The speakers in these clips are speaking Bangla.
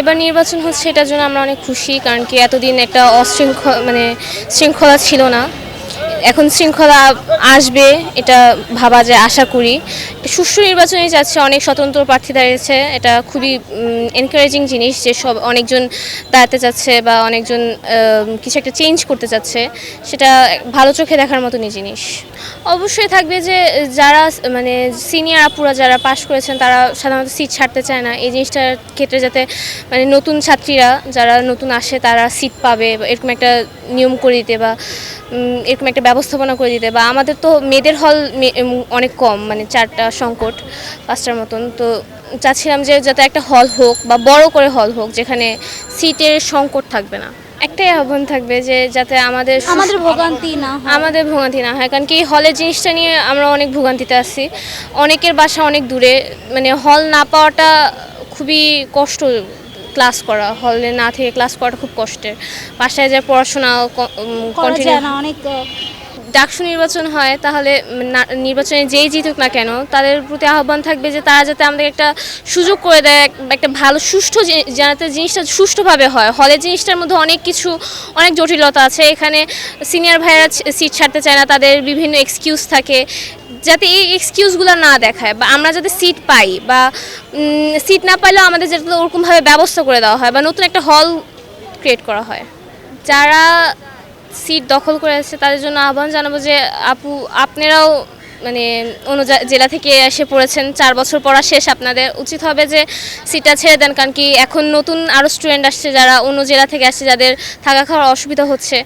এবার নির্বাচন হচ্ছে, এটার জন্য আমরা অনেক খুশি, কারণ কি এতদিন একটা অশৃঙ্খল মানে শৃঙ্খলা ছিল না। এখন শৃঙ্খলা আসবে, এটা ভাবা যায়, আশা করি। সুষ্ঠু নির্বাচনে যাচ্ছে, অনেক স্বতন্ত্র প্রার্থী দাঁড়িয়েছে, এটা খুবই এনকারেজিং জিনিস যে সব, অনেকজন দাঁড়াতে চাচ্ছে বা অনেকজন কিছু একটা চেঞ্জ করতে চাচ্ছে সেটা ভালো চোখে দেখার মতনই জিনিস। অবশ্যই থাকবে যে, যারা মানে সিনিয়র আপুরা যারা পাশ করেছেন, তারা সাধারণত সিট ছাড়তে চায় না। এই জিনিসটার ক্ষেত্রে যাতে মানে নতুন ছাত্রীরা যারা নতুন আসে, তারা সিট পাবে, এরকম একটা নিয়ম করে দিতে বা এরকম একটা ব্যবস্থাপনা করে দিতে বা আমাদের তো মেয়েদের হল অনেক কম মানে চারটা সংকট পাঁচটার মতন। তো চাচ্ছিলাম যে যাতে একটা হল হোক বা বড় করে হল হোক যেখানে সিটের সংকট থাকবে না। একটাই আহ্বান থাকবে যে যাতে আমাদের আমাদের ভোগান্তি না আমাদের ভোগান্তি না হয় কারণ কি হলের জিনিসটা নিয়ে আমরা অনেক ভোগান্তিতে আছি। অনেকের বাসা অনেক দূরে মানে হল না পাওয়াটা খুবই কষ্ট ক্লাস করা হলে না থেকে ক্লাস করাটা খুব কষ্টের। বাসায় যে পড়াশোনা কন্টিনিউ অনেক ডাকসু নির্বাচন হয়, তাহলে নির্বাচনে যেই জিতুক না কেন, তাদের প্রতি আহ্বান থাকবে যে তারা যাতে আমাদের একটা সুযোগ করে দেয়, এক- একটা ভালো সুষ্ঠু যাতে জিনিসটা সুষ্ঠুভাবে হয়। হলের জিনিসটার মধ্যে অনেক কিছু, অনেক জটিলতা আছে। এখানে সিনিয়র ভাইয়েরা সিট ছাড়তে চায় না, তাদের বিভিন্ন এক্সকিউজ থাকে। যাতে এই এক্সকিউজগুলো না দেখায় বা আমরা যাতে সিট পাই বা সিট না পাইলেও আমাদের যাতে ওরকমভাবে ব্যবস্থা করে দেওয়া হয় বা নতুন একটা হল ক্রিয়েট করা হয়। যারা সিট দখল করে আছে তাদের জন্য আহ্বান জানাব যে আপু, আপনারাও মানে অন্য জেলা থেকে এসে পড়েছেন, চার বছর পড়া শেষ, আপনাদের উচিত হবে যে সিটটা ছেড়ে দেন, কারণ কি এখন নতুন আরও স্টুডেন্ট আসছে যারা অন্য জেলা থেকে আসছে, যাদের থাকা খাওয়ার অসুবিধা হচ্ছে।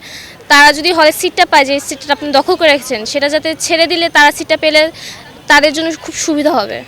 তারা যদি হলে সিটটা পায়, যে সিটটা আপনি দখল করে রেখেছেন, সেটা যাতে ছেড়ে দিলে তারা সিটটা পেলে তাদের জন্য খুব সুবিধা হবে।